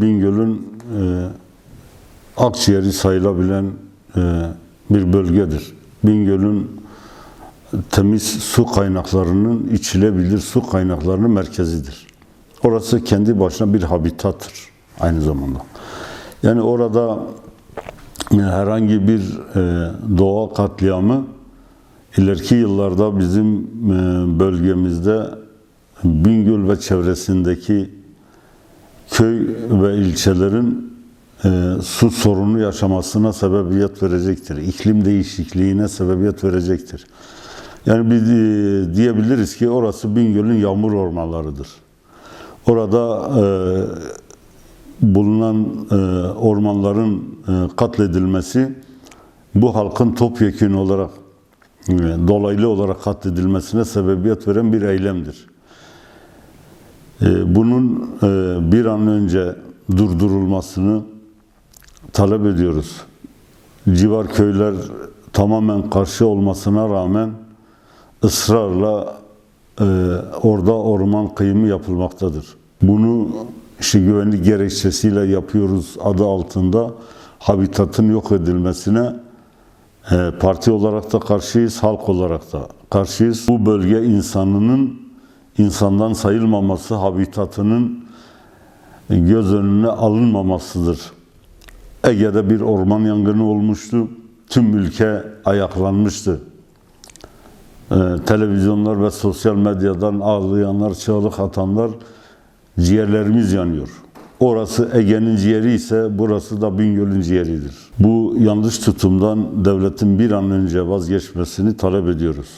Bingöl'ün e, akciğeri sayılabilen e, bir bölgedir. Bingöl'ün temiz su kaynaklarının içilebilir su kaynaklarının merkezidir. Orası kendi başına bir habitattır aynı zamanda. Yani orada e, herhangi bir e, doğa katliamı ileriki yıllarda bizim e, bölgemizde Bingöl ve çevresindeki köy ve ilçelerin e, su sorunu yaşamasına sebebiyet verecektir. İklim değişikliğine sebebiyet verecektir. Yani biz e, diyebiliriz ki orası Bingöl'ün yağmur ormanlarıdır. Orada e, bulunan e, ormanların e, katledilmesi bu halkın topyekün olarak e, dolaylı olarak katledilmesine sebebiyet veren bir eylemdir. E, bunun e, bir an önce durdurulmasını talep ediyoruz. Civar köyler tamamen karşı olmasına rağmen ısrarla e, orada orman kıyımı yapılmaktadır. Bunu işte güvenlik gerekçesiyle yapıyoruz adı altında habitatın yok edilmesine e, parti olarak da karşıyız, halk olarak da karşıyız. Bu bölge insanının insandan sayılmaması, habitatının göz önüne alınmamasıdır. Ege'de bir orman yangını olmuştu. Tüm ülke ayaklanmıştı. Ee, televizyonlar ve sosyal medyadan ağlayanlar, çığlık atanlar ciğerlerimiz yanıyor. Orası Ege'nin ciğeri ise burası da Bingöl'ün ciğeridir. Bu yanlış tutumdan devletin bir an önce vazgeçmesini talep ediyoruz.